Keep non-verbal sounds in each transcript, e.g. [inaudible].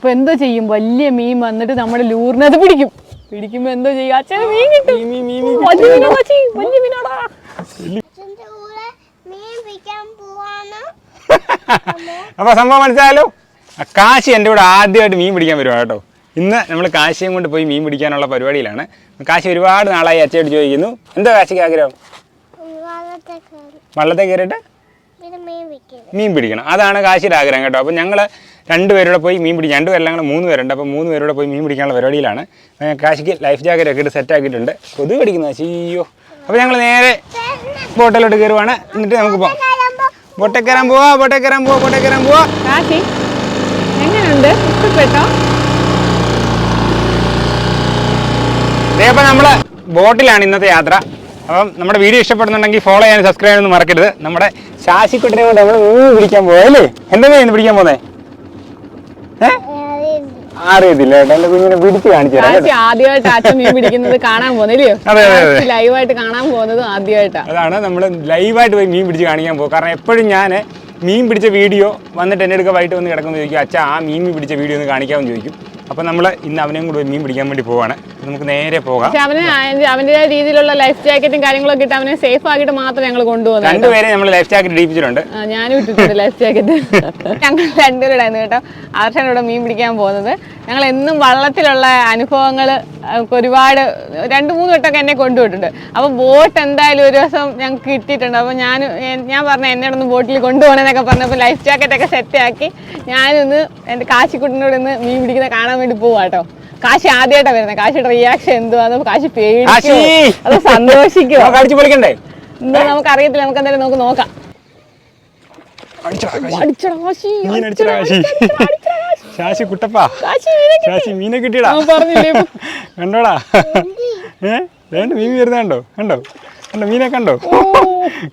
അപ്പൊ എന്തോ ചെയ്യും? വലിയ മീൻ വന്നിട്ട് നമ്മുടെ അത് പിടിക്കും. പിടിക്കുമ്പോ എന്തോ ചെയ്യും? അച്ഛൻ മീൻ കിട്ടും. വലിയ മീനാടാ അപ്പോൾ സംഭവം മനസ്സിലായാലോ കാശി എന്റെ കൂടെ ആദ്യമായിട്ട് മീൻ പിടിക്കാൻ വരുവാ കേട്ടോ. ഇന്ന് നമ്മൾ കാശിയും കൊണ്ട് പോയി മീൻ പിടിക്കാനുള്ള പരിപാടിയിലാണ്. കാശി ഒരുപാട് നാളായി അച്ഛയോട് ചോദിക്കുന്നു. എന്താ കാശിക്ക് ആഗ്രഹം? വള്ളത്തെ കയറിയിട്ട് മീൻ പിടിക്കണം. അതാണ് കാശിയുടെ ആഗ്രഹം കേട്ടോ. അപ്പോൾ ഞങ്ങൾ രണ്ടുപേരുടെ പോയി മീൻ പിടിക്കും രണ്ട് കൂടെ മൂന്ന് പേരുണ്ട്. അപ്പോൾ മൂന്ന് പേരൂടെ പോയി മീൻ പിടിക്കാനുള്ള പരിപാടിയിലാണ്. കാശിക്ക് ലൈഫ് ജാക്കറ്റ് ഒക്കെ ഇട്ട് സെറ്റ് ആക്കിയിട്ടുണ്ട് കൊതു പിടിക്കുന്ന ചെയ്യോ അപ്പോൾ ഞങ്ങൾ നേരെ ബോട്ടിലോട്ട് കയറുവാണ്. എന്നിട്ട് നമുക്ക് പോകാം ബോട്ടെ കയറാൻ പോവാ ബോട്ടെ കയറാൻ പോവാ ബോട്ടെ കയറാൻ പോവാ. കാശി എങ്ങനെയുണ്ട് ഇഷ്ടപ്പെട്ടോ? അപ്പോൾ നമ്മൾ ബോട്ടിലാണ് ഇന്നത്തെ യാത്ര. അപ്പം നമ്മുടെ വീഡിയോ ഇഷ്ടപ്പെടുന്നുണ്ടെങ്കിൽ ഫോളോ ചെയ്യാൻ സബ്സ്ക്രൈബ് ചെയ്യാനൊന്നും മറക്കരുത്. നമ്മുടെ ശാശിക്കുട്ടിനെ കൊണ്ട് നമ്മൾ മീൻ പിടിക്കാൻ പോകാം അല്ലേ? എന്താ മീൻ പിടിക്കാൻ പോകുന്നേ ഏ അറിയത്തില്ല എന്റെ കുഞ്ഞിനെ പിടിച്ച് കാണിച്ചു തരാം കാശി കേട്ടോ. ആദ്യമായിട്ട് അച്ഛൻ മീൻ പിടിക്കുന്നത് കാണാൻ പോകുന്നില്ലയോ. ലൈവായിട്ട് കാണാൻ പോകുന്നതും അതാണ് നമ്മൾ ലൈവായിട്ട് പോയി മീൻ പിടിച്ച് കാണിക്കാൻ പോകും കാരണം എപ്പോഴും ഞാൻ മീൻ പിടിച്ച വീഡിയോ വന്നിട്ട് എന്റെ അടുക്ക വൈകിട്ട് വന്ന് കിടക്കുമ്പോൾ ചോദിക്കും അച്ഛാ ആ മീൻ പിടിച്ച വീഡിയോ ഒന്ന് കാണിക്കാമെന്ന് ചോദിക്കും. അപ്പോൾ നമ്മൾ ഇന്ന് അവനെയും കൂടെ മീൻ പിടിക്കാൻ വേണ്ടി പോവാണ്. നമുക്ക് നേരെ പോകാം. അവന്റെ അവന് രീതിയിലുള്ള ലൈഫ് ജാക്കറ്റും കാര്യങ്ങളൊക്കെ ഇട്ട് അവനെ സേഫ് ആക്കിയിട്ട് മാത്രം ഞങ്ങൾ കൊണ്ടുപോകുന്നത് രണ്ടുപേരെ നമ്മൾ ലൈഫ് ജാക്കറ്റ് ഇടിപ്പിച്ചിട്ടുണ്ട് ഞാൻ ഞാനും ഇട്ടിട്ടുണ്ട് ലൈഫ് ജാക്കറ്റ് ഞങ്ങൾ രണ്ടുപേരുണ്ടായിരുന്നു കേട്ടോ. ആർഷാണ് ഇവിടെ മീൻ പിടിക്കാൻ പോകുന്നത്. ഞങ്ങൾ എന്നും വള്ളത്തിലുള്ള അനുഭവങ്ങൾ ഒരുപാട് രണ്ട് മൂന്ന് വട്ടമൊക്കെ എന്നെ കൊണ്ടുപോയിട്ടുണ്ട്. അപ്പോൾ ബോട്ട് എന്തായാലും ഒരു ദിവസം ഞങ്ങൾക്ക് കിട്ടിയിട്ടുണ്ട്. അപ്പോൾ ഞാൻ ഞാൻ പറഞ്ഞ എന്നെ ഒന്ന് ബോട്ടിൽ കൊണ്ടുപോകണമെന്നൊക്കെ പറഞ്ഞപ്പോൾ ലൈഫ് ജാക്കറ്റൊക്കെ സെറ്റാക്കി ഞാനൊന്ന് എന്റെ കാശിക്കുട്ടിനോട് ഇന്ന് മീൻ പിടിക്കുന്ന കാണാൻ വേണ്ടി പോവാ കേട്ടോ കാശി ആദ്യമായിട്ടാ വരുന്നത് കാശിയുടെ റിയാക്ഷൻ എന്തുവാന്ന് കാശി പേടിക്കോ! അത് സന്തോഷിക്കോ? നമുക്ക് അടിച്ച് പൊളിക്കണ്ടേ? എന്താ നമുക്ക് അറിയത്തില്ല നമുക്ക് എന്തായാലും നമുക്ക് നോക്കാം. ശാശി കുട്ടപ്പാ. മീനെ കിട്ടി. ശാശി മീനെ കിട്ടിയടാ. അവൻ പറഞ്ഞില്ലേ? ഇപ്പൊ? കണ്ടോടാ ഏ? വേണ്ട മീൻ വരുന്ന കണ്ടോ? കണ്ടോ? കണ്ടോ മീനെ കണ്ടോ?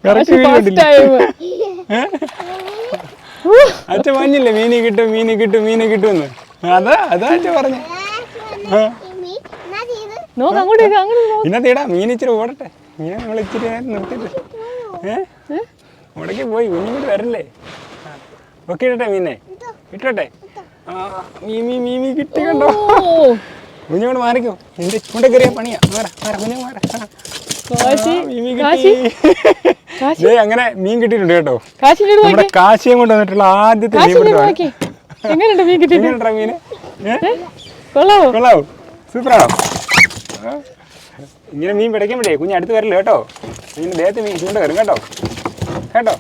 കറക്റ്റ് മീൻ കണ്ടില്ല അച്ഛൻ പറഞ്ഞില്ലേ മീനെ കിട്ടും മീനെ കിട്ടും മീനെ കിട്ടുമെന്ന് അതാ അതാ പറഞ്ഞു. നോക്ക് അങ്ങോട്ട് അങ്ങോട്ട് നോക്ക്. ഇന്നത്തെ ഇടാ മീൻ ഇച്ചിരി ഓടട്ടെ. മീൻ നമ്മൾ ഇച്ചിരി നിർത്തിട്ട് ഏ? ഉടക്കി പോയി കുഞ്ഞിങ്ങോട്ട് വരല്ലേ? ഒക്കെ ഇടട്ടെ മീനെ. ഇട്ടട്ടെ. മീ മീ മീ മീ കിട്ടി കണ്ടോ? കുഞ്ഞോട് മാറിക്കോ. എന്റെ ചൂണ്ട കയറിയ പണിയാ. മാറ. മാറ കുഞ്ഞു മാറ അങ്ങനെ മീൻ കിട്ടിയിട്ടുണ്ട് കേട്ടോ. നമ്മുടെ കാശിയും കൊണ്ട് വന്നിട്ടുള്ള ആദ്യത്തെ മീൻ എങ്ങനെയുണ്ട് മീൻ കിട്ടിയിട്ട്? മീന് കൊള്ളാവോ? കൊള്ളാവോ? സൂപ്പറാണോ. ഇങ്ങനെ മീൻ പിടിക്കുമ്പോഴേ പറ്റേ കുഞ്ഞ് അടുത്ത് വരില്ല കേട്ടോ. മീൻ ദേഹത്ത് മീൻ ചൂണ്ട കയറും കേട്ടോ. കേട്ടോ?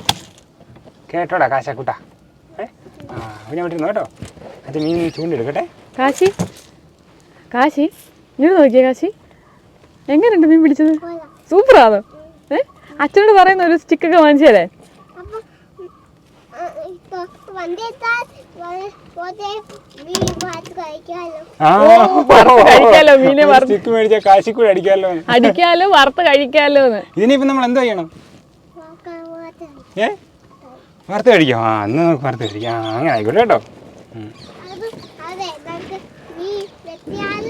കേട്ടോടാ കാശാക്കുട്ടാ ഏ? ആ കുഞ്ഞാ വിട്ടിരുന്നു കേട്ടോ. അത് മീൻ നീ ചൂണ്ടെടുക്കട്ടെ കാശി? കാശി? ഇങ്ങനെ നോക്കിയേ കാശി. എങ്ങനെയുണ്ട് മീൻ പിടിച്ചത്? സൂപ്പറാണോ. ഏ? അച്ഛനോട് പറയുന്ന ഒരു സ്റ്റിക്കൊക്കെ വാങ്ങിച്ചു കഴിക്കാലോ, മീനെ. സ്റ്റിക്ക് മേടിച്ചാൽ കാശിക്കൂടെ അടിക്കാമല്ലോ അടിക്കാലോ വറുത്ത് കഴിക്കാലോ ഇതിനിപ്പം നമ്മൾ എന്താ ചെയ്യണം? ഏ? വറുത്ത് കഴിക്കാം. ആ അന്ന് നമുക്ക് വറുത്ത് കഴിക്കാം. ആ അങ്ങനെ ആയിക്കോട്ടെ കേട്ടോ. അത് അതെ നമുക്ക് മീൻ വെട്ടിയാൽ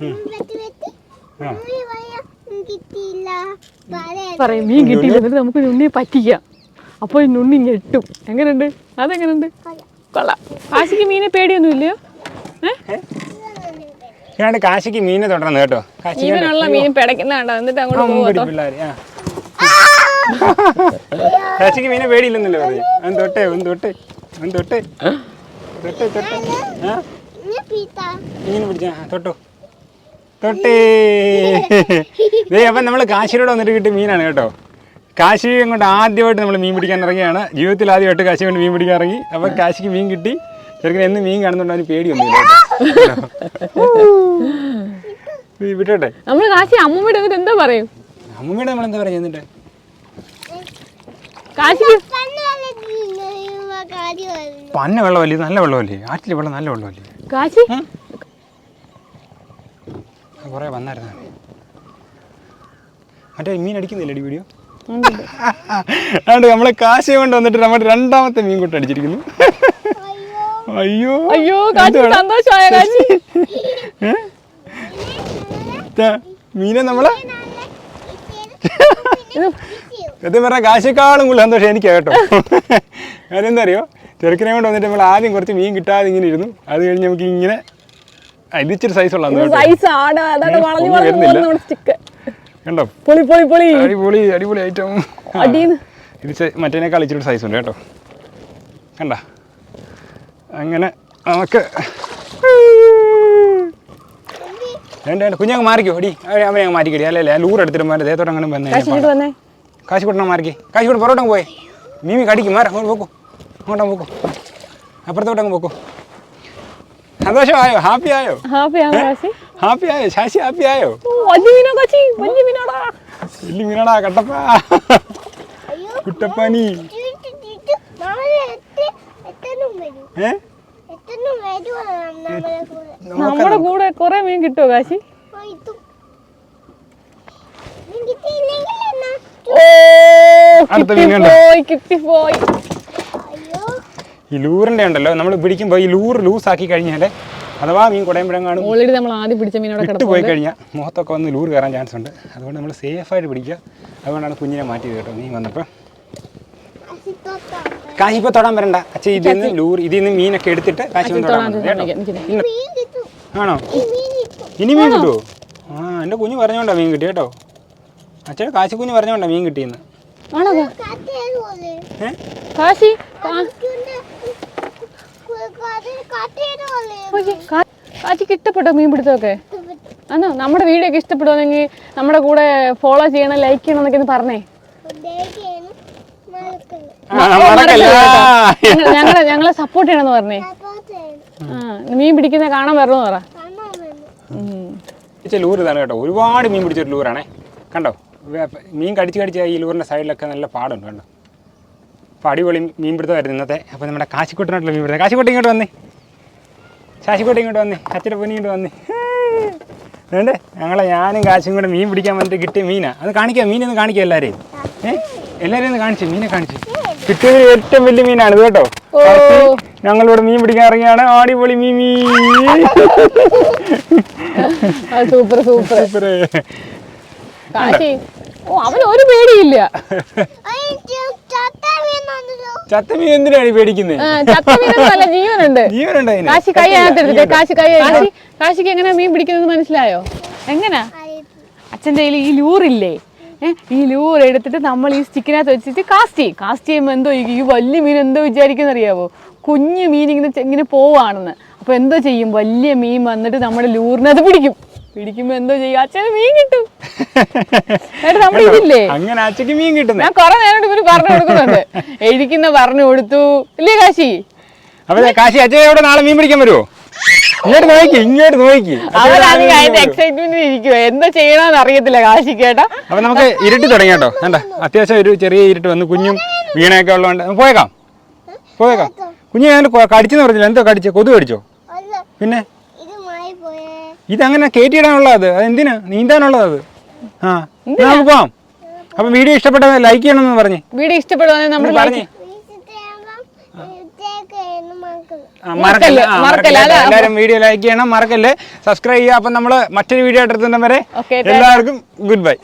മീൻ വെട്ടി വെട്ടി മീൻ പറയാ കിട്ടിയില്ല. പറയാ പറയും മീൻ കിട്ടിയില്ല എന്നിട്ട് നമുക്ക് നുണ്ണി പറ്റിക്കാം. അപ്പോൾ നുണ്ണി ഞെട്ടും. എങ്ങനെയുണ്ട് അതെങ്ങനെയുണ്ട് കൊള്ളാം. കാശിക്ക് മീനെ പേടിയൊന്നും ഇല്ലയോ ഞാൻ കാശിക്ക് മീനെ തൊടണം കേട്ടോ. ജീവനുള്ള മീൻ പിടയ്ക്കുന്ന കണ്ടോ എന്നിട്ട് അങ്ങോട്ട് പോകത്തോ പിള്ളേർ കാശിക്ക് മീനെ പേടിയില്ലെന്നല്ലേ പറഞ്ഞു? അവൻ തൊട്ടേ അവൻ തൊട്ടേ അവൻ തൊട്ടേ. തൊട്ടേ തൊട്ടേ. മീൻ പിടിച്ചാ തൊട്ടോ. തൊട്ടേ. ദേ അപ്പം നമ്മൾ കാശിയോട് വന്നിട്ട് കിട്ടിയ മീനാണ് കേട്ടോ. കാശി കൊണ്ട് ആദ്യമായിട്ട് നമ്മൾ മീൻ പിടിക്കാൻ ഇറങ്ങിയാണ്. ജീവിതത്തിൽ ആദ്യമായിട്ട് കാശി കൊണ്ട് മീൻ പിടിക്കാൻ ഇറങ്ങി. അപ്പൊ കാശിക്ക് മീൻ കിട്ടി. ചെറുക്കൻ എന്ന് മീൻ കാണുന്നുണ്ട് അവന് പേടിയൊന്നുമില്ല വിട്ടോട്ടെ നമ്മൾ കാശി അമ്മൂമ്മയുടെ എന്നിട്ട് എന്താ പറയും? അമ്മൂമ്മയുടെ നമ്മൾ എന്താ എന്നിട്ട്? വരുന്നു പന്ന വെള്ളമല്ലേ നല്ല വെള്ളമല്ലേ? ആറ്റിലെ വെള്ളം നല്ല വെള്ളമല്ലേ? കാശി? കുറേ വന്നായിരുന്നു? മറ്റേ മീൻ അടിക്കുന്നില്ലേ വീഡിയോ? അതുകൊണ്ട് നമ്മളെ കാശ് കൊണ്ട് വന്നിട്ട് നമ്മുടെ രണ്ടാമത്തെ മീൻ കൂട്ട് അടിച്ചിരിക്കുന്നു. അയ്യോ. അയ്യോ? സന്തോഷമായ മീനെ നമ്മളെ? സത്യം പറഞ്ഞാൽ കാശിക്കാളും കൂടുതൽ സന്തോഷം എനിക്ക് കേട്ടോ. അതെന്താ അറിയോ? ചെറുക്കിനെ കൊണ്ട് വന്നിട്ട് നമ്മൾ ആദ്യം കുറച്ച് മീൻ കിട്ടാതെ ഇങ്ങനെ ഇരുന്നു. അത് കഴിഞ്ഞ് നമുക്ക് ഇങ്ങനെ ഇച്ചിരി സൈസ് ഉള്ള കണ്ടോ? പൊളി പൊളി പൊളി. അടിപൊളി അടിപൊളി ഐറ്റം അടീന്ന് ഇത് ചെ- മറ്റേനേക്കാൾ ഇച്ചിരി സൈസ് ഉണ്ട് കേട്ടോ. കണ്ട? അങ്ങനെ നമുക്ക് വേണ്ട വേണ്ട കുഞ്ഞങ്ങ് മാറിക്കോ. അടി അവനെ അങ്ങ് മാറ്റിക്കടി. അല്ലേ അല്ലേ? ലൂർ എടുത്തിട്ട് മാറി ദേഹത്തോടെ അങ്ങനെ വന്നേ. കാശ് ഇങ്ങോട്ട് വന്നേ. കാശ് കൊടുക്കണം മാറിക്കേ. കാശ് കൊണ്ട് പൊറോട്ടം പോയേ. മീമി കടിക്കും. മാറാം. അങ്ങോട്ട് പോക്കോ. അങ്ങോട്ടാ പോക്കോ. അപ്പുറത്തോട്ടങ്ങ് പോക്കോ. സന്തോഷമായോ? ഹാപ്പി ആയോ ഹാപ്പി ആയോ ശാശി ഹാപ്പി ആയോ വലിയ മീനോടാ. കട്ടപ്പ. കുട്ടപ്പനി. നമ്മുടെ കൂടെ കുറെ മീൻ കിട്ടുമോ കാശി? ഓ, ഇതും. നീ കിട്ടിയില്ലെങ്കിൽ എന്നാ ഓ അടുത്ത മീൻ കണ്ടോ? കിട്ടിപ്പോയി കിട്ടിപ്പോയി അയ്യോ ഈ ലൂറിന്റെ ഉണ്ടല്ലോ നമ്മൾ പിടിക്കുമ്പോൾ ഈ ലൂർ ലൂസാക്കി കഴിഞ്ഞാൽ അഥവാ മീൻ കുടയമ്പഴങ്ങാനും ഓൾറെഡി നമ്മൾ ആദ്യം പിടിച്ച മീനോടെ കിട്ടു പോയി കഴിഞ്ഞാൽ മുഖത്തൊക്കെ വന്ന് ലൂർ കയറാൻ ചാൻസ് ഉണ്ട്. അതുകൊണ്ട് നമ്മൾ സേഫായിട്ട് പിടിക്കുക. അതുകൊണ്ടാണ് കുഞ്ഞിനെ മാറ്റിയത് കേട്ടോ മീൻ വന്നപ്പോൾ കാശിപ്പോൾ തൊടാൻ വരണ്ട. അച്ഛ ഇതിൽ നിന്ന് ലൂർ ഇതിൽ നിന്ന് മീനൊക്കെ എടുത്തിട്ട് കാശി തൊടാൻ കേട്ടോ. ആണോ? ഈ മീൻ കിട്ടും. ഇനി മീൻ കിട്ടുമോ ആ എന്റെ കുഞ്ഞ് പറഞ്ഞോണ്ടാ മീൻ കിട്ടി കേട്ടോ. അച്ഛൻ കാശി കുഞ്ഞ് പറഞ്ഞോണ്ടാ മീൻ കിട്ടിയെന്ന്. ആണോ? കാശി ഏ? കാശി കാ- കാറ്റുണ്ട് കാറ്റേത് പോലെ ഓക്കേ, കാ- കാശിക്ക് ഇഷ്ടപ്പെട്ടോ മീൻ പിടുത്തമൊക്കെ? ആണോ നമ്മുടെ വീഡിയോ ഒക്കെ ഇഷ്ടപ്പെടുവാണെങ്കിൽ നമ്മുടെ കൂടെ ഫോളോ ചെയ്യണം ലൈക്ക് ചെയ്യണം എന്നൊക്കെ ഒന്ന് പറഞ്ഞേ. ഞങ്ങളെ ഞങ്ങളെ സപ്പോർട്ട് ചെയ്യണമെന്ന് പറഞ്ഞേ. ആ മീൻ പിടിക്കുന്ന കാണാൻ വരണമെന്ന് പറ. ലൂർ ഇതാണ് കേട്ടോ. ഒരുപാട് മീൻ പിടിച്ചൊരു ലൂറാണേ കണ്ടോ? മീൻ കടിച്ച് കടിച്ച് ഈ ലൂറിന്റെ സൈഡിലൊക്കെ നല്ല പാടുണ്ട് കണ്ടോ? അപ്പോൾ അടിപൊളി മീൻ പിടുത്തമായിരുന്നു ഇന്നത്തെ. അപ്പോൾ നമ്മുടെ കാശിക്കുട്ടനായിട്ടുള്ള മീൻ പിടുത്തം. കാശിക്കുട്ടി ഇങ്ങോട്ട് വന്നേ. ശാശിക്കുട്ടൻ ഇങ്ങോട്ട് വന്നേ അച്ഛന്റെ പൊന്നി ഇങ്ങോട്ട് വന്നേ. വേണ്ടേ? ഞങ്ങളെ ഞാനും കാശും കൂടെ മീൻ പിടിക്കാൻ വന്നിട്ട് കിട്ടിയ മീനാ. അത് കാണിക്കാം മീനൊന്ന് കാണിക്കാം എല്ലാവരെയും ഏഹ് എല്ലാവരെയും ഒന്ന് കാണിച്ചു മീനെ കാണിച്ചു. കിട്ടിയത് ഏറ്റവും വലിയ മീനാണ് ഇത് കേട്ടോ. ഞങ്ങളിവിടെ മീൻ പിടിക്കാൻ ഇറങ്ങിയാണ്. അടിപൊളി മീൻ മീൻ. Super super. സൂപ്പർ ഓ അവന് ഒരു പേടിയില്ല. ചത്തമീൻ എന്തിനാണ് പേടിക്കുന്നത് ആ, ചത്ത മീനൊന്നും അല്ല ജീവനുണ്ട്. ജീവനുണ്ട് കാശി കൈ അകത്ത് കാശി കൈ കാശി കാശിക്ക് എങ്ങനെ മീൻ പിടിക്കുന്നത് മനസ്സിലായോ? എങ്ങനാ? അച്ഛന്റെ കയ്യിൽ ഈ ലൂറില്ലേ? ഈ ലൂർ എടുത്തിട്ട് നമ്മൾ ഈ സ്റ്റിക്കിനകത്ത് വെച്ചിട്ട് കാസ്റ്റ് ചെയ്യും. കാസ്റ്റ് ചെയ്യുമ്പോൾ എന്തോ ഈ വലിയ മീൻ എന്തോ വിചാരിക്കുന്ന അറിയാവോ? കുഞ്ഞു മീൻ ഇങ്ങനെ ഇങ്ങനെ പോവാണെന്ന് അപ്പൊ എന്തോ ചെയ്യും? വലിയ മീൻ വന്നിട്ട് നമ്മുടെ ലൂറിനകത്ത് പിടിക്കും. പിടിക്കുമ്പോ എന്തോ ചെയ്യും? അച്ഛന് മീൻ കിട്ടും. [laughs] നമ്മുടെ ഇതില്ലേ? അങ്ങനെ അച്ചയ്ക്ക് മീൻ കിട്ടുന്നേ. ഞാൻ കുറെ നേരം ഇവർ പറഞ്ഞു കൊടുക്കുന്നുണ്ട്. എഴുതിക്കുന്ന പറഞ്ഞു കൊടുത്തു. ഇല്ലേ കാശി? അപ്പൊ കാശി അച്ഛൻ എവിടെ? നാളെ മീൻ പിടിക്കാൻ വരുമോ ഇങ്ങോട്ട് നോക്കി ഇങ്ങോട്ട് നോക്കി. അവരാണെങ്കിൽ അതിന്റെ എക്സൈറ്റ്മെന്റിൽ ഇരിക്കുവോ. എന്താ ചെയ്യണമെന്ന് അറിയത്തില്ല കാശി കേട്ടോ. അപ്പൊ നമുക്ക് ഇരുട്ടി തുടങ്ങി കേട്ടോ. കണ്ട? അത്യാവശ്യം ഒരു ചെറിയ ഇരുട്ട് വന്ന്. കുഞ്ഞും വീണയൊക്കെ ഉള്ളതുകൊണ്ട് പോയേക്കാം. പോയേക്കാം. കുഞ്ഞു ഞാൻ കടിച്ചെന്ന് പറഞ്ഞില്ല? എന്തോ കടിച്ചോ? കൊതു കടിച്ചോ? പിന്നെ? ഇത് മായി പോയേ ഇതങ്ങനെ കയറ്റിയിടാനുള്ളത് അത്. എന്തിനാ നീന്താനുള്ളത് അത്. ആ. എന്നാ നമുക്ക് പോവാം. അപ്പൊ വീഡിയോ ഇഷ്ടപ്പെട്ടത് ലൈക്ക് ചെയ്യണമെന്ന് പറഞ്ഞേ. വീഡിയോ ഇഷ്ടപ്പെടുവാണെങ്കിൽ നമ്മൾ പറഞ്ഞേ. മറക്കല്ലേ? മറക്കല്ലേ. എല്ലാവരും വീഡിയോ ലൈക്ക് ചെയ്യണം. മറക്കല്ലേ? സബ്സ്ക്രൈബ് ചെയ്യുക. അപ്പം നമ്മൾ മറ്റൊരു വീഡിയോ ആയിട്ട് എത്തുന്നവരെ Okay, എല്ലാവർക്കും ഗുഡ് ബൈ